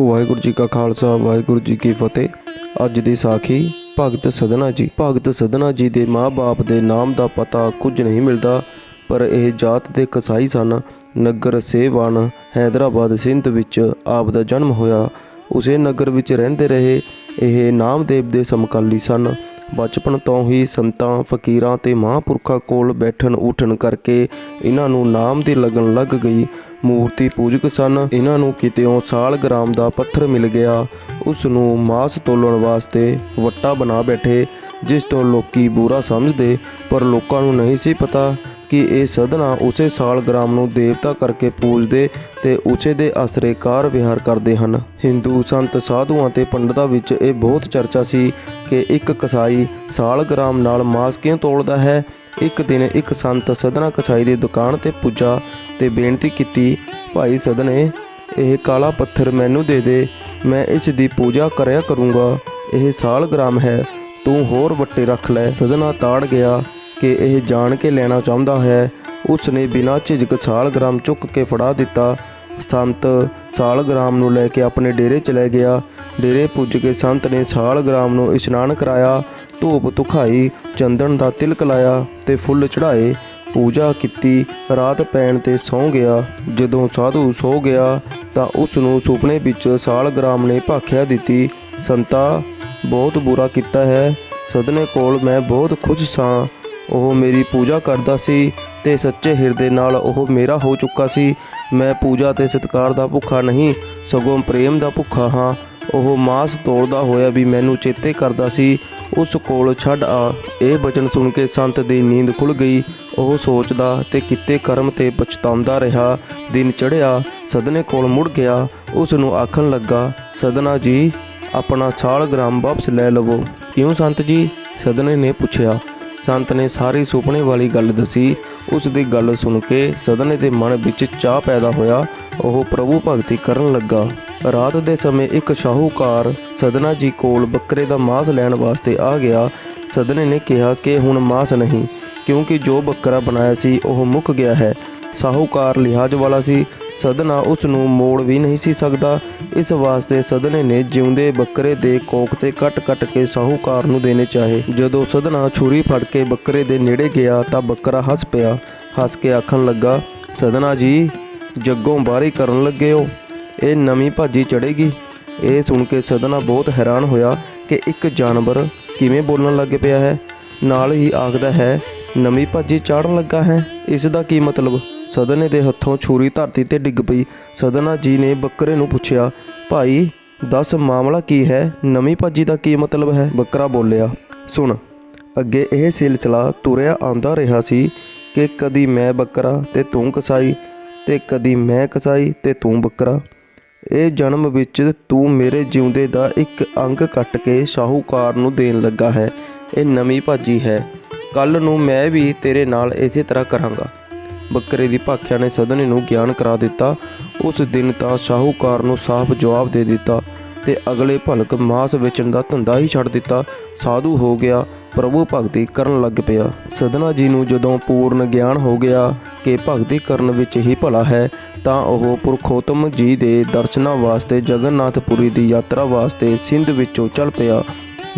ਵਾਹਿਗੁਰੂ ਜੀ ਕਾ ਖਾਲਸਾ, ਵਾਹਿਗੁਰੂ ਜੀ ਕੀ ਫਤਿਹ। ਅੱਜ ਦੀ ਸਾਖੀ ਭਗਤ ਸਦਨਾ ਜੀ। ਭਗਤ ਸਦਨਾ ਜੀ ਦੇ ਮਾਂ-ਬਾਪ ਦੇ ਨਾਮ ਦਾ ਪਤਾ ਕੁਝ ਨਹੀਂ ਮਿਲਦਾ, ਪਰ ਇਹ ਜਾਤ ਦੇ ਕਸਾਈ ਸਨ। ਨਗਰ ਸੇਵਾਨ ਹੈਦਰਾਬਾਦ ਸਿੰਧ ਵਿੱਚ ਆਪ ਦਾ ਜਨਮ ਹੋਇਆ। ਉਸੇ ਨਗਰ ਵਿੱਚ ਰਹਿੰਦੇ ਰਹੇ। ਇਹ ਨਾਮਦੇਵ ਦੇ ਸਮਕਾਲੀ ਸਨ। ਬਚਪਨ ਤੋਂ ਹੀ ਸੰਤਾਂ, ਫਕੀਰਾਂ ਤੇ ਮਹਾਂਪੁਰਖਾਂ ਕੋਲ ਬੈਠਣ, ਉਠਣ ਕਰਕੇ ਇਹਨਾਂ ਨੂੰ ਨਾਮ ਦੀ ਲਗਨ ਲੱਗ ਗਈ। ਮੂਰਤੀ ਪੂਜਕ ਸਨ। ਇਹਨਾਂ ਨੂੰ ਕਿਤੇੋਂ ਸਾਲਗ੍ਰਾਮ ਦਾ ਪੱਥਰ ਮਿਲ ਗਿਆ। ਉਸ ਨੂੰ ਮਾਸ ਤੋਲਣ ਵਾਸਤੇ ਵੱਟਾ ਬਣਾ ਬੈਠੇ, ਜਿਸ ਤੋਂ ਲੋਕੀ ਬੁਰਾ ਸਮਝਦੇ, ਪਰ ਲੋਕਾਂ ਨੂੰ ਨਹੀਂ ਸੀ ਪਤਾ ਕਿ ਇਹ ਸਦਨਾ ਉਸੇ ਸਾਲਗ੍ਰਾਮ ਨੂੰ ਦੇਵਤਾ ਕਰਕੇ ਪੂਜਦੇ ਤੇ ਉਸੇ ਦੇ ਆਸਰੇ ਕਾਰ ਵਿਹਾਰ ਕਰਦੇ ਹਨ। ਹਿੰਦੂ ਸੰਤ ਸਾਧੂਆਂ ਤੇ ਪੰਡਤਾਂ ਵਿੱਚ ਇਹ ਬਹੁਤ ਚਰਚਾ ਸੀ ਕਿ ਇੱਕ ਕਸਾਈ ਸਾਲਗ੍ਰਾਮ ਨਾਲ ਮਾਸ ਕਿਉਂ ਤੋੜਦਾ ਹੈ? ਇੱਕ ਦਿਨ ਇੱਕ ਸੰਤ ਸਦਨਾ ਕਸਾਈ ਦੀ ਦੁਕਾਨ ਤੇ ਪੁੱਜਾ ਤੇ ਬੇਨਤੀ ਕੀਤੀ, ਭਾਈ ਸਦਨੇ, ਇਹ ਕਾਲਾ ਪੱਥਰ ਮੈਨੂੰ ਦੇ ਦੇ, ਮੈਂ ਇਸ ਦੀ ਪੂਜਾ ਕਰਿਆ ਕਰੂੰਗਾ। ਇਹ ਸਾਲਗ੍ਰਾਮ ਹੈ, ਤੂੰ ਹੋਰ ਵੱਟੇ ਰੱਖ ਲੈ। ਸਦਨਾ ਤਾੜ ਗਿਆ। ਕਿ ਇਹ ਜਾਣ ਕੇ ਲੈਣਾ ਚਾਹੁੰਦਾ ਹੈ। ਉਸ ਨੇ ਬਿਨਾਂ ਝਿਜਕ ਸਾਲਗ੍ਰਾਮ ਚੁੱਕ ਕੇ ਫੜਾ ਦਿੱਤਾ। ਸੰਤ ਸਾਲਗ੍ਰਾਮ ਨੂੰ ਲੈ ਕੇ ਆਪਣੇ ਡੇਰੇ ਚਲੇ ਗਿਆ। ਡੇਰੇ ਪੁੱਜ ਕੇ ਸੰਤ ਨੇ ਸਾਲਗ੍ਰਾਮ ਨੂੰ ਇਸ਼ਨਾਨ ਕਰਾਇਆ। ਧੂਪ ਤੁਖਾਈ ਚੰਦਨ ਦਾ ਤਿਲਕ ਲਾਇਆ ਤੇ ਫੁੱਲ ਚੜਾਏ ਪੂਜਾ ਕੀਤੀ, ਰਾਤ ਪੈਣ ਤੇ ਸੌਂ ਗਿਆ। ਜਦੋਂ ਸਾਧੂ ਸੌ ਗਿਆ ਤਾਂ ਉਸ ਨੂੰ ਸੁਪਨੇ ਵਿੱਚ ਸਾਲਗ੍ਰਾਮ ਨੇ ਭਾਖਿਆ ਦਿੱਤੀ, ਸੰਤਾ, ਬਹੁਤ ਬੁਰਾ ਕੀਤਾ ਹੈ। ਸਦਨੇ ਕੋਲ ਮੈਂ ਬਹੁਤ ਖੁਸ਼ ਸਾਂ। ਉਹ ਮੇਰੀ ਪੂਜਾ ਕਰਦਾ ਸੀ ਤੇ ਸੱਚੇ ਹਿਰਦੇ ਨਾਲ ਉਹ ਮੇਰਾ ਹੋ ਚੁੱਕਾ ਸੀ। ਮੈਂ ਪੂਜਾ ਤੇ ਸਤਿਕਾਰ ਦਾ ਭੁੱਖਾ ਨਹੀਂ, ਸਗੋਂ ਪ੍ਰੇਮ ਦਾ ਭੁੱਖਾ ਹਾਂ। ਉਹ ਮਾਸ ਤੋੜਦਾ ਹੋਇਆ ਵੀ ਮੈਨੂੰ ਚੇਤੇ ਕਰਦਾ ਸੀ। ਉਸ ਕੋਲ ਛੱਡ ਆ। ਇਹ ਬਚਨ ਸੁਣ ਕੇ ਸੰਤ ਦੀ ਨੀਂਦ ਖੁੱਲ ਗਈ। ਉਹ ਸੋਚਦਾ ਤੇ ਕਿਤੇ ਕਰਮ ਤੇ ਪਛਤਾਉਂਦਾ ਰਿਹਾ। ਦਿਨ ਚੜ੍ਹਿਆ, ਸਦਨੇ ਕੋਲ ਮੁੜ ਗਿਆ। ਉਸ ਨੂੰ ਆਖਣ ਲੱਗਾ, ਸਦਨਾ ਜੀ, ਆਪਣਾ ਸਾਲ ਗ੍ਰਾਮ ਵਾਪਸ ਲੈ ਲਵੋ। ਕਿਉਂ ਸੰਤ ਜੀ? ਸਦਨੇ ਨੇ ਪੁੱਛਿਆ। ਸੰਤ ਨੇ ਸਾਰੀ ਸੁਪਨੇ ਵਾਲੀ ਗੱਲ ਦੱਸੀ। ਉਸ ਦੀ ਗੱਲ ਸੁਣ ਕੇ ਸਦਨੇ ਦੇ ਮਨ ਵਿੱਚ ਚਾਹ ਪੈਦਾ ਹੋਇਆ। ਉਹ ਪ੍ਰਭੂ ਭਗਤੀ ਕਰਨ ਲੱਗਾ। ਰਾਤ ਦੇ ਸਮੇਂ ਇੱਕ ਸ਼ਾਹੂਕਾਰ ਸਦਨਾ ਜੀ ਕੋਲ ਬੱਕਰੇ ਦਾ ਮਾਸ ਲੈਣ ਵਾਸਤੇ ਆ ਗਿਆ। ਸਦਨੇ ਨੇ ਕਿਹਾ ਕਿ ਹੁਣ ਮਾਸ ਨਹੀਂ, ਕਿਉਂਕਿ ਜੋ ਬੱਕਰਾ ਬਣਾਇਆ ਸੀ, ਉਹ ਮੁੱਕ ਗਿਆ ਹੈ। ਸ਼ਾਹੂਕਾਰ ਲਿਹਾਜ਼ ਵਾਲਾ ਸੀ। ਸਦਨਾ ਉਸ ਨੂੰ ਮੋੜ ਵੀ ਨਹੀਂ ਸੀ ਸਕਦਾ। ਇਸ ਵਾਸਤੇ ਸਦਨੇ ਨੇ ਜਿਉਂਦੇ ਬੱਕਰੇ ਦੇ ਕੋਕ ਤੇ ਕੱਟ-ਕੱਟ ਕੇ ਸ਼ਾਹੂਕਾਰ ਨੂੰ ਦੇਣੇ ਚਾਹੇ। ਜਦੋਂ ਸਦਨਾ ਛੁਰੀ ਫੜ ਕੇ ਬੱਕਰੇ ਦੇ ਨੇੜੇ ਗਿਆ ਤਾਂ ਬੱਕਰਾ ਹੱਸ ਪਿਆ। ਹੱਸ ਕੇ ਆਖਣ ਲੱਗਾ, ਸਦਨਾ ਜੀ, ਜੱਗੋਂ ਬਾਹਰੀ ਕਰਨ ਲੱਗੇ ਹੋ। ਇਹ ਨਵੀਂ ਭਾਜੀ ਚੜੇਗੀ ਇਹ ਸੁਣ ਕੇ ਸਦਨਾ ਬਹੁਤ ਹੈਰਾਨ ਹੋਇਆ ਕਿ ਇੱਕ ਜਾਨਵਰ ਕਿਵੇਂ ਬੋਲਣ ਲੱਗ ਪਿਆ ਹੈ। ਨਾਲ ਹੀ ਆਖਦਾ ਹੈ ਨਵੀਂ ਭਾਜੀ ਚਾੜਨ ਲੱਗਾ ਹੈ। ਇਸ ਦਾ ਕੀ ਮਤਲਬ? ਸਦਨੇ ਦੇ ਹੱਥੋਂ ਛੁਰੀ ਧਰਤੀ ਤੇ ਡਿੱਗ ਪਈ। ਸਦਨਾ ਜੀ ਨੇ ਬੱਕਰੇ ਨੂੰ ਪੁੱਛਿਆ, ਭਾਈ, ਦੱਸ ਮਾਮਲਾ ਕੀ ਹੈ? ਨਵੀਂ ਭਾਜੀ ਦਾ ਕੀ ਮਤਲਬ ਹੈ? ਬੱਕਰਾ ਬੋਲਿਆ, ਸੁਣ, ਅੱਗੇ ਇਹ ਸਿਲਸਿਲਾ ਤੁਰਿਆ ਆਂਦਾ ਰਿਹਾ ਸੀ ਕਿ ਕਦੀ ਮੈਂ ਬੱਕਰਾ ਤੇ ਤੂੰ ਕਸਾਈ, ਤੇ ਕਦੀ ਮੈਂ ਕਸਾਈ ਤੇ ਤੂੰ ਬੱਕਰਾ। ਇਹ ਜਨਮ ਵਿੱਚ ਤੂੰ ਮੇਰੇ ਜਿਉਂਦੇ ਦਾ ਇੱਕ ਅੰਗ ਕੱਟ ਕੇ ਸ਼ਾਹੂਕਾਰ ਨੂੰ ਦੇਣ ਲੱਗਾ ਹੈ। ਇਹ ਨਵੀਂ ਭਾਜੀ ਹੈ। ਕੱਲ ਨੂੰ ਮੈਂ ਵੀ ਤੇਰੇ ਨਾਲ ਇਸੇ ਤਰ੍ਹਾਂ ਕਰਾਂਗਾ। ਬੱਕਰੇ ਦੀ ਭਾਖਿਆ ਨੇ ਸਦਨੇ ਨੂੰ ਗਿਆਨ ਕਰਾ ਦਿੱਤਾ। ਉਸ ਦਿਨ ਤਾਂ ਸ਼ਾਹੂਕਾਰ ਨੂੰ ਸਾਫ਼ ਜਵਾਬ ਦੇ ਦਿੱਤਾ ਤੇ ਅਗਲੇ ਭਲਕ ਮਾਸ ਵੇਚਣ ਦਾ ਧੰਦਾ ਹੀ ਛੱਡ ਦਿੱਤਾ। ਸਾਧੂ ਹੋ ਗਿਆ, ਪ੍ਰਭੂ ਭਗਤੀ ਕਰਨ ਲੱਗ ਪਿਆ। ਸਦਨਾ ਜੀ ਨੂੰ ਜਦੋਂ ਪੂਰਨ ਗਿਆਨ ਹੋ ਗਿਆ ਕਿ ਭਗਤੀ ਕਰਨ ਵਿੱਚ ਹੀ ਭਲਾ ਹੈ, ਤਾਂ ਉਹ ਪੁਰਖੋਤਮ ਜੀ ਦੇ ਦਰਸ਼ਨਾਂ ਵਾਸਤੇ ਜਗਨਨਾਥਪੁਰੀ ਦੀ ਯਾਤਰਾ ਵਾਸਤੇ ਸਿੰਧ ਵਿੱਚੋਂ ਚੱਲ ਪਿਆ।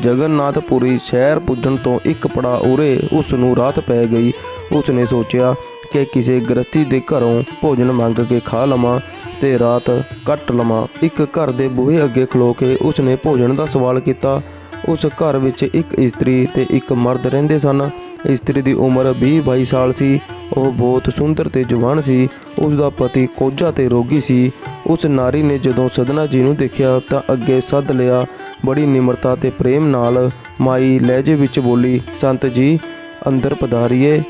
ਜਗਨਨਾਥਪੁਰੀ ਸ਼ਹਿਰ ਪੁੱਜਣ ਤੋਂ ਇੱਕ ਪੜਾ ਉਰੇ ਉਸ ਨੂੰ ਰਾਤ ਪੈ ਗਈ। ਉਸ ਨੇ ਸੋਚਿਆ ਕਿ ਕਿਸੇ ਗ੍ਰਸਤੀ ਦੇ ਘਰੋਂ ਭੋਜਨ ਮੰਗ ਕੇ ਖਾ ਲਵਾਂ ਤੇ ਰਾਤ ਕੱਟ ਲਵਾਂ। ਇੱਕ ਘਰ ਦੇ ਬੂਹੇ ਅੱਗੇ ਖਲੋ ਕੇ ਉਸ ਨੇ ਭੋਜਨ ਦਾ ਸਵਾਲ ਕੀਤਾ। ਉਸ ਘਰ ਵਿੱਚ ਇੱਕ ਇਸਤਰੀ ਤੇ ਇੱਕ ਮਰਦ ਰਹਿੰਦੇ ਸਨ। ਇਸਤਰੀ ਦੀ ਉਮਰ 20-22 ਸਾਲ ਸੀ। ਉਹ ਬਹੁਤ ਸੁੰਦਰ ਤੇ ਜਵਾਨ ਸੀ। ਉਸ ਦਾ ਪਤੀ ਕੋਝਾ ਤੇ ਰੋਗੀ ਸੀ। ਉਸ ਨਾਰੀ ਨੇ ਜਦੋਂ ਸਦਨਾ ਜੀ ਨੂੰ ਦੇਖਿਆ ਤਾਂ ਅੱਗੇ ਸੱਦ ਲਿਆ ਬੜੀ ਨਿਮਰਤਾ ਤੇ ਪ੍ਰੇਮ ਨਾਲ ਮਾਈ ਲਹਿਜੇ ਵਿੱਚ ਬੋਲੀ, ਸੰਤ ਜੀ, ਅੰਦਰ ਪਧਾਰੀਏ,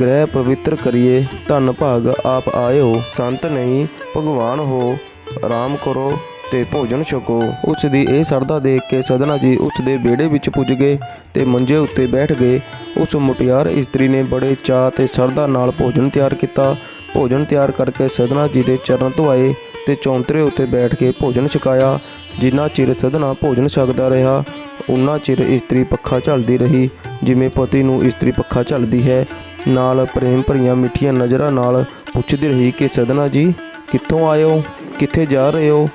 ਗ੍ਰਹਿ ਪਵਿੱਤਰ ਕਰੀਏ, ਧੰਨ ਭਾਗ ਆਪ ਆਏ ਹੋ ਸੰਤ ਨਹੀਂ, ਭਗਵਾਨ ਹੋ, ਆਰਾਮ ਕਰੋ ਤੇ ਭੋਜਨ ਛਕੋ। ਉਸ ਦੀ ਇਹ ਸਰਦਾ ਦੇਖ ਕੇ ਸਦਨਾ ਜੀ ਉਸ ਦੇ ਵਿਹੜੇ ਵਿੱਚ ਪੁੱਜ ਗਏ ਤੇ ਮੰਜੇ ਉੱਤੇ ਬੈਠ ਗਏ। ਉਸ ਮੁਟਿਆਰ ਇਸਤਰੀ ਨੇ ਬੜੇ ਚਾਅ ਤੇ ਸਰਦਾ ਨਾਲ ਭੋਜਨ ਤਿਆਰ ਕੀਤਾ। ਭੋਜਨ ਤਿਆਰ ਕਰਕੇ ਸਦਨਾ ਜੀ ਦੇ ਚਰਨ ਧੁਆਏ ਤੇ ਚੌਂਤਰੇ ਉੱਤੇ ਬੈਠ ਕੇ ਭੋਜਨ ਛਕਾਇਆ। ਜਿੰਨਾ ਚਿਰ ਸਦਨਾ ਭੋਜਨ ਛਕਦਾ ਰਿਹਾ, ਉਨਾ ਚਿਰ ਇਸਤਰੀ ਪੱਖਾ ਝੱਲਦੀ ਰਹੀ। ਜਿਵੇਂ ਪਤੀ ਨੂੰ ਇਸਤਰੀ ਪੱਖਾ ਝੱਲਦੀ ਹੈ, ਨਾਲ ਪ੍ਰੇਮ ਭਰੀਆਂ ਮਿੱਠੀਆਂ ਨਜ਼ਰਾਂ ਨਾਲ ਪੁੱਛਦੀ ਰਹੀ ਕਿ ਸਦਨਾ ਜੀ, ਕਿੱਥੋਂ ਆਇਓ? ਕਿੱਥੇ ਜਾ ਰਹੇ ਹੋ?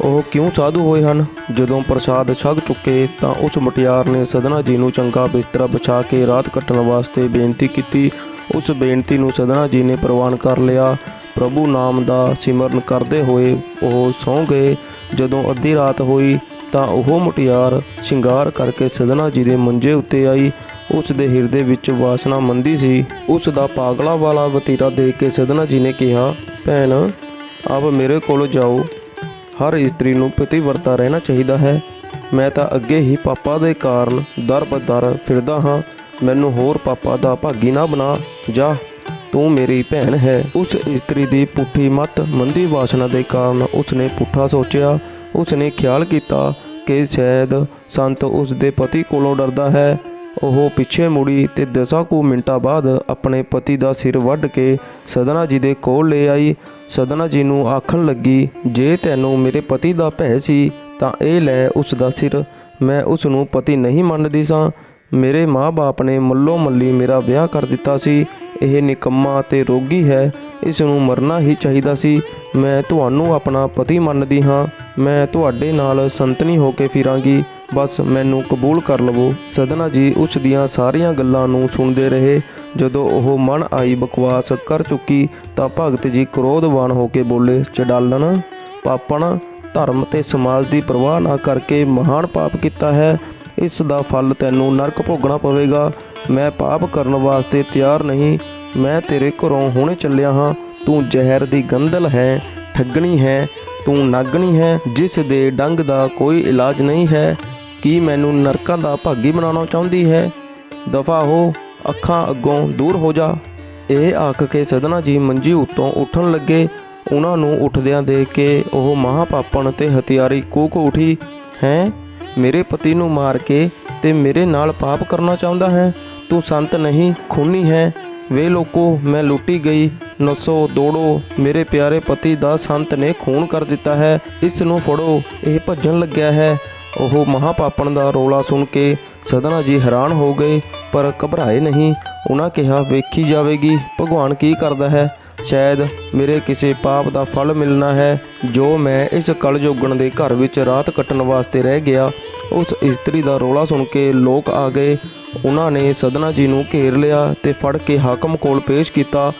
ਉਹ ਕਿਉਂ ਸਾਧੂ ਹੋਏ ਹਨ? ਜਦੋਂ ਪ੍ਰਸਾਦ ਛਕ ਚੁੱਕੇ ਤਾਂ ਉਸ ਮੁਟਿਆਰ ਨੇ ਸਦਨਾ ਜੀ ਨੂੰ ਚੰਗਾ ਬਿਸਤਰਾ ਵਿਛਾ ਕੇ ਰਾਤ ਕੱਟਣ ਵਾਸਤੇ ਬੇਨਤੀ ਕੀਤੀ। ਉਸ ਬੇਨਤੀ ਨੂੰ ਸਦਨਾ ਜੀ ਨੇ ਪ੍ਰਵਾਨ ਕਰ ਲਿਆ। ਪ੍ਰਭੂ ਨਾਮ ਦਾ ਸਿਮਰਨ ਕਰਦੇ ਹੋਏ ਉਹ ਸੌਂ ਗਏ। ਜਦੋਂ ਅੱਧੀ ਰਾਤ ਹੋਈ ਤਾਂ ਉਹ ਮੁਟਿਆਰ ਸ਼ਿੰਗਾਰ ਕਰਕੇ ਸਦਨਾ ਜੀ ਦੇ ਮੰਜੇ ਉੱਤੇ ਆਈ। ਉਸ ਦੇ ਹਿਰਦੇ ਵਿੱਚ ਵਾਸਨਾ ਮੰਦੀ ਸੀ। ਉਸ ਦਾ ਪਾਗਲਾ ਵਾਲਾ ਵਤੀਰਾ ਦੇਖ ਕੇ ਸਦਨਾ ਜੀ ਨੇ ਕਿਹਾ, ਭੈਣ, ਆਪ ਮੇਰੇ ਕੋਲ ਜਾਓ। ਹਰ ਇਸਤਰੀ ਨੂੰ ਪਤੀਵਰਤਾ ਰਹਿਣਾ ਚਾਹੀਦਾ ਹੈ। ਮੈਂ ਤਾਂ ਅੱਗੇ ਹੀ ਪਾਪਾ ਦੇ ਕਾਰਨ ਦਰ ਬਦਰ ਫਿਰਦਾ ਹਾਂ। ਮੈਨੂੰ ਹੋਰ ਪਾਪਾ ਦਾ ਭਾਗੀ ਨਾ ਬਣਾ। ਜਾ ਤੂੰ ਮੇਰੀ ਭੈਣ ਹੈ। ਉਸ ਇਸਤਰੀ ਦੀ ਪੁੱਠੀ ਮਤ ਮੰਦੀ ਵਾਸਨਾ ਦੇ ਕਾਰਨ ਉਸਨੇ ਪੁੱਠਾ ਸੋਚਿਆ। ਉਸਨੇ ਖਿਆਲ ਕੀਤਾ ਕਿ ਸ਼ਾਇਦ ਸੰਤ ਉਸ ਦੇ ਪਤੀ ਕੋਲੋਂ ਡਰਦਾ ਹੈ। ਉਹ ਪਿੱਛੇ ਮੁੜੀ ਤੇ ਦਸਾਂ ਕੁ ਮਿੰਟਾਂ ਬਾਅਦ ਆਪਣੇ ਪਤੀ ਦਾ ਸਿਰ ਵੱਢ ਕੇ ਸਦਨਾ ਜੀ ਦੇ ਕੋਲ ਲੈ ਆਈ। ਸਦਨਾ ਜੀ ਨੂੰ ਆਖਣ ਲੱਗੀ, ਜੇ ਤੈਨੂੰ ਮੇਰੇ ਪਤੀ ਦਾ ਭੈ ਸੀ, ਤਾਂ ਇਹ ਲੈ ਉਸ ਦਾ ਸਿਰ। ਮੈਂ ਉਸ ਨੂੰ ਪਤੀ ਨਹੀਂ ਮੰਨਦੀ ਸਾਂ। ਮੇਰੇ ਮਾਂ-ਬਾਪ ਨੇ ਮੱਲੋ ਮੱਲੀ ਮੇਰਾ ਵਿਆਹ ਕਰ ਦਿੱਤਾ ਸੀ। ਇਹ ਨਿਕੰਮਾ ਅਤੇ ਰੋਗੀ ਹੈ ਇਸ ਨੂੰ ਮਰਨਾ ਹੀ ਚਾਹੀਦਾ ਸੀ। ਮੈਂ ਤੁਹਾਨੂੰ ਆਪਣਾ ਪਤੀ ਮੰਨਦੀ ਹਾਂ। ਮੈਂ ਤੁਹਾਡੇ ਨਾਲ ਸੰਤਨੀ ਹੋ ਕੇ ਫਿਰਾਂਗੀ। ਬਸ ਮੈਨੂੰ ਕਬੂਲ ਕਰ ਲਵੋ, ਸਦਨਾ ਜੀ ਉਸ ਦੀਆਂ ਸਾਰੀਆਂ ਗੱਲਾਂ ਨੂੰ ਸੁਣਦੇ ਰਹੇ। ਜਦੋਂ ਉਹ ਮਨ ਆਈ ਬਕਵਾਸ ਕਰ ਚੁੱਕੀ, ਤਾਂ ਭਗਤ ਜੀ ਕ੍ਰੋਧਵਾਨ ਹੋ ਕੇ ਬੋਲੇ ਚਡਾਲਣ ਪਾਪਣ, ਧਰਮ ਤੇ ਸਮਾਜ ਦੀ ਪਰਵਾਹ ਨਾ ਕਰਕੇ ਮਹਾਨ ਪਾਪ ਕੀਤਾ ਹੈ। ਇਸ ਦਾ ਫਲ ਤੈਨੂੰ ਨਰਕ ਭੋਗਣਾ ਪਵੇਗਾ। ਮੈਂ ਪਾਪ ਕਰਨ ਵਾਸਤੇ ਤਿਆਰ ਨਹੀਂ। ਮੈਂ ਤੇਰੇ ਘਰੋਂ ਹੁਣੇ ਚੱਲਿਆ ਹਾਂ। ਤੂੰ ਜ਼ਹਿਰ ਦੀ ਗੰਧਲ ਹੈ, ਠੱਗਣੀ ਹੈ, ਤੂੰ ਨਾਗਣੀ ਹੈ, ਜਿਸ ਦੇ ਡੰਗ ਦਾ ਕੋਈ ਇਲਾਜ ਨਹੀਂ ਹੈ। ਕੀ ਮੈਨੂੰ ਨਰਕਾਂ ਦਾ ਭਾਗੀ ਬਣਾਉਣਾ ਚਾਹੁੰਦੀ ਹੈ? ਦਫਾ ਹੋ, ਅੱਖਾਂ ਅੱਗੋਂ ਦੂਰ ਹੋ ਜਾ। ਇਹ ਆਖ ਕੇ ਸਦਨਾ ਜੀ ਮੰਜੀ ਉੱਤੋਂ ਉੱਠਣ ਲੱਗੇ। ਉਹਨਾਂ ਨੂੰ ਉੱਠਦਿਆਂ ਦੇਖ ਕੇ ਉਹ ਮਹਾਪਾਪਣ ਤੇ ਹਥਿਆਰੀ ਕੂਕ ਉਠੀ, ਹੈ, ਮੇਰੇ ਪਤੀ ਨੂੰ ਮਾਰ ਕੇ ਤੇ ਮੇਰੇ ਨਾਲ ਪਾਪ ਕਰਨਾ ਚਾਹੁੰਦਾ ਹੈ? ਤੂੰ ਸੰਤ ਨਹੀਂ, ਖੂਨੀ ਹੈ। ਵੇ ਲੋਕੋ, ਮੈਂ ਲੁੱਟੀ ਗਈ। ਨਸੋ, ਦੌੜੋ। ਮੇਰੇ ਪਿਆਰੇ ਪਤੀ ਦਾ ਸੰਤ ਨੇ ਖੂਨ ਕਰ ਦਿੱਤਾ ਹੈ। ਇਸ ਨੂੰ ਫੜੋ। ਇਹ ਭੱਜਣ ਲੱਗਿਆ ਹੈ। ਉਹ ਮਹਾਪਾਪਣ ਦਾ ਰੋਲਾ ਸੁਣ ਕੇ ਸਦਨਾ ਜੀ ਹੈਰਾਨ ਹੋ ਗਏ, ਪਰ ਘਬਰਾਏ ਨਹੀਂ। ਉਹਨਾਂ ਕਿਹਾ, ਵੇਖੀ ਜਾਵੇਗੀ। ਭਗਵਾਨ ਕੀ ਕਰਦਾ ਹੈ? ਸ਼ਾਇਦ ਮੇਰੇ ਕਿਸੇ ਪਾਪ ਦਾ ਫਲ ਮਿਲਣਾ ਹੈ। ਜੋ ਮੈਂ ਇਸ ਕਲਯੁਗਣ ਦੇ ਘਰ ਵਿੱਚ ਰਾਤ ਕੱਟਣ ਵਾਸਤੇ ਰਹਿ ਗਿਆ, ਉਸ ਇਸਤਰੀ ਦਾ ਰੋਲਾ ਸੁਣ ਕੇ ਲੋਕ ਆ ਗਏ। ਉਹਨਾਂ ਨੇ ਸਦਨਾ ਜੀ ਨੂੰ ਘੇਰ ਲਿਆ ਤੇ ਫੜ ਕੇ ਹਾਕਮ ਕੋਲ ਪੇਸ਼ ਕੀਤਾ।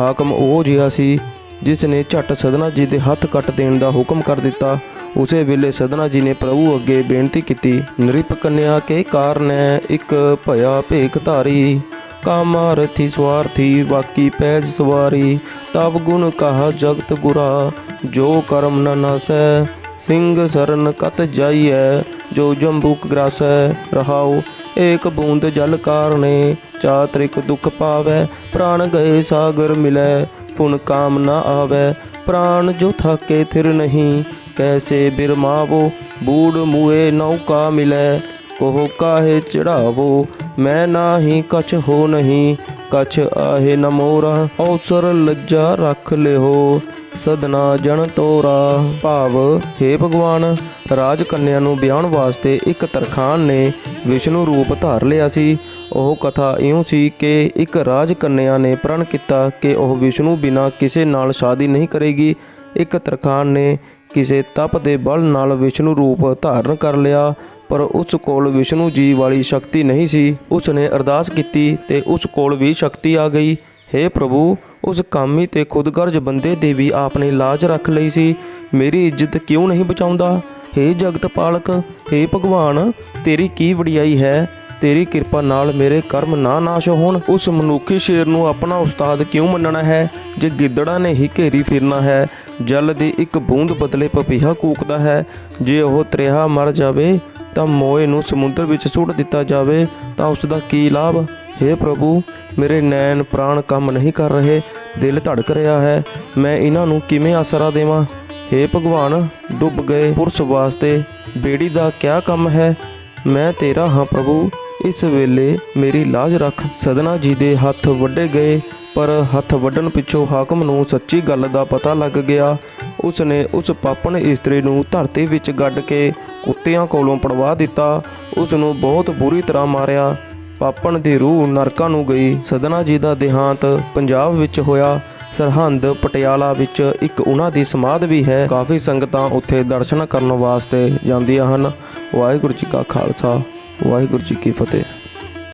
ਹਾਕਮ ਉਹ ਜਿਹਾ ਸੀ ਜਿਸ ਨੇ ਝੱਟ ਸਦਨਾ ਜੀ ਦੇ ਹੱਥ ਕੱਟ ਦੇਣ ਦਾ ਹੁਕਮ ਕਰ ਦਿੱਤਾ। ਉਸੇ ਵੇਲੇ ਸਦਨਾ ਜੀ ਨੇ ਪ੍ਰਭੂ ਅੱਗੇ ਬੇਨਤੀ ਕੀਤੀ, ਨ੍ਰਿਪ ਕੰਨਿਆ, ਕੇ ਕਾਰਨੈ ਇੱਕ ਭਇਆ ਭੇਖ ਧਾਰੀ, ਕਾਮਾਰਥੀ ਸਵਾਰਥੀ, ਬਾਕੀ ਪੈਜ ਸਵਾਰੀ ਤਬ ਗੁਣ ਕਹਾ ਜਗਤ ਗੁਰਾ, ਜੋ ਕਰਮ ਨ ਨਸੈ, ਸਿੰਘ ਸਰਨ ਕਤ ਜਾਈਐ, ਜੋ ਜੰਬੂਕ ਗ੍ਰਾਸੈ, ਰਹਾਉ ਏਕ ਬੂੰਦ ਜਲ ਕਾਰਣੇ ਚਾਤ੍ਰਿਕ ਦੁਖ ਪਾਵੈ, ਪ੍ਰਾਣ ਗਏ ਸਾਗਰ ਮਿਲੈ, ਪੁਨ ਕਾਮ ਨਾ ਆਵੈ, ਪ੍ਰਾਣ ਜੋ ਥਾਕੇ ਥਿਰ ਨਹੀਂ, ਕੈਸੇ ਬਿਰਮਾਵੋ, ਬੂੜ ਮੂਏ ਨੌਕਾ ਮਿਲੈ, ਕੋਹ ਕਾਹੇ ਚੜਾਵੋ, ਮੈਂ ਨਾਹੀ ਕਛ ਹੋ ਨਹੀਂ, ਕਛ ਆਹੇ ਨਮੋਰਾ ਔਸਰ ਲੱਜਾ ਰੱਖ ਲਿਓ ਸਦਨਾ ਜਨ ਤੋਰਾ ਭਾਵ हे ਭਗਵਾਨ, ਰਾਜ ਕੰਨਿਆ ਨੂੰ ਵਿਆਹਣ ਵਾਸਤੇ ਇੱਕ ਤਰਖਾਨ ਨੇ ਵਿਸ਼ਨੂੰ ਰੂਪ ਧਾਰ ਲਿਆ ਸੀ। ਉਹ ਕਥਾ ਇਉਂ ਸੀ ਕਿ ਇੱਕ ਰਾਜ ਕੰਨਿਆ ਨੇ ਪ੍ਰਣ ਕੀਤਾ ਕਿ ਉਹ ਵਿਸ਼ਨੂੰ ਬਿਨਾਂ ਕਿਸੇ ਨਾਲ ਸ਼ਾਦੀ ਨਹੀਂ ਕਰੇਗੀ। ਇੱਕ ਤਰਖਾਨ ਨੇ ਕਿਸੇ ਤਪ ਦੇ ਬਲ ਨਾਲ ਵਿਸ਼ਨੂੰ ਰੂਪ ਧਾਰਨ ਕਰ ਲਿਆ, ਪਰ ਉਸ ਕੋਲ ਵਿਸ਼ਨੂੰ ਜੀ ਵਾਲੀ ਸ਼ਕਤੀ ਨਹੀਂ ਸੀ। ਉਸ ਨੇ ਅਰਦਾਸ ਕੀਤੀ ਤੇ ਉਸ ਕੋਲ ਵੀ ਸ਼ਕਤੀ ਆ ਗਈ। हे ਪ੍ਰਭੂ ਉਸ ਕਾਮੀ ਤੇ ਖੁਦਗਰਜ ਬੰਦੇ ਦੇ ਵੀ ਆਪਨੇ ਲਾਜ ਰੱਖ ਲਈ ਸੀ ਮੇਰੀ ਇੱਜ਼ਤ ਕਿਉਂ ਨਹੀਂ ਬਚਾਉਂਦਾ हे ਜਗਤ ਪਾਲਕ हे ਭਗਵਾਨ ਤੇਰੀ ਕੀ ਵਡਿਆਈ ਹੈ ਤੇਰੀ ਕਿਰਪਾ ਨਾਲ ਮੇਰੇ ਕਰਮ ਨਾ ਨਾਸ਼ ਹੋਣ ਉਸ ਮਨੁੱਖੀ ਸ਼ੇਰ ਨੂੰ ਆਪਣਾ ਉਸਤਾਦ ਕਿਉਂ ਮੰਨਣਾ ਹੈ ਜੇ ਗਿੱਦੜਾਂ ਨੇ ਹੀ ਘੇਰੀ ਫਿਰਨਾ ਹੈ ਜਲ ਦੀ ਇੱਕ ਬੂੰਦ ਬਦਲੇ ਪਪੀਹਾ ਕੂਕਦਾ ਹੈ ਜੇ ਉਹ ਤ੍ਰਿਹਾ ਮਰ ਜਾਵੇ ਤਾਂ ਮੋਏ ਨੂੰ ਸਮੁੰਦਰ ਵਿੱਚ ਸੁੱਟ ਦਿੱਤਾ ਜਾਵੇ ਤਾਂ ਉਸ ਦਾ ਕੀ ਲਾਭ हे ਪ੍ਰਭੂ, ਮੇਰੇ ਨੈਣ ਪ੍ਰਾਣ ਕੰਮ ਨਹੀਂ ਕਰ ਰਹੇ, ਦਿਲ ਧੜਕ ਰਿਹਾ ਹੈ, ਮੈਂ ਇਹਨਾਂ ਨੂੰ ਕਿਵੇਂ ਆਸਰਾ ਦੇਵਾਂ? हे ਭਗਵਾਨ, ਡੁੱਬ ਗਏ ਪੁਰਸ਼ ਵਾਸਤੇ ਬੇੜੀ ਦਾ ਕਿਆ ਕੰਮ ਹੈ? ਮੈਂ ਤੇਰਾ ਹਾਂ ਪ੍ਰਭੂ, ਇਸ ਵੇਲੇ ਮੇਰੀ ਲਾਜ ਰੱਖ। ਸਦਨਾ ਜੀ ਦੇ ਹੱਥ ਵੱਡੇ ਗਏ, ਪਰ ਹੱਥ ਵੱਢਣ ਪਿੱਛੋਂ ਹਾਕਮ ਨੂੰ ਸੱਚੀ ਗੱਲ ਦਾ ਪਤਾ ਲੱਗ ਗਿਆ। ਉਸ ਨੇ ਉਸ ਪਾਪਣ ਇਸਤਰੀ ਨੂੰ ਧਰਤੀ ਵਿੱਚ ਗੱਡ ਕੇ ਕੁੱਤਿਆਂ ਕੋਲੋਂ ਪੜਵਾ ਦਿੱਤਾ। ਉਸ ਨੂੰ ਬਹੁਤ ਬੁਰੀ ਤਰ੍ਹਾਂ ਮਾਰਿਆ। ਪਾਪਣ ਦੀ ਰੂਹ ਨਰਕਾਂ ਨੂੰ ਗਈ। ਸਦਨਾ ਜੀ ਦਾ ਦੇਹਾਂਤ ਪੰਜਾਬ ਵਿੱਚ ਹੋਇਆ। ਸਰਹੰਦ ਪਟਿਆਲਾ ਵਿੱਚ ਇੱਕ ਉਹਨਾਂ ਦੀ ਸਮਾਧ ਵੀ ਹੈ। ਕਾਫੀ ਸੰਗਤਾਂ ਉੱਥੇ ਦਰਸ਼ਨ ਕਰਨ ਵਾਸਤੇ ਜਾਂਦੀਆਂ ਹਨ। ਵਾਹਿਗੁਰੂ ਜੀ ਕਾ ਖਾਲਸਾ, ਵਾਹਿਗੁਰੂ ਜੀ ਕੀ ਫਤਿਹ।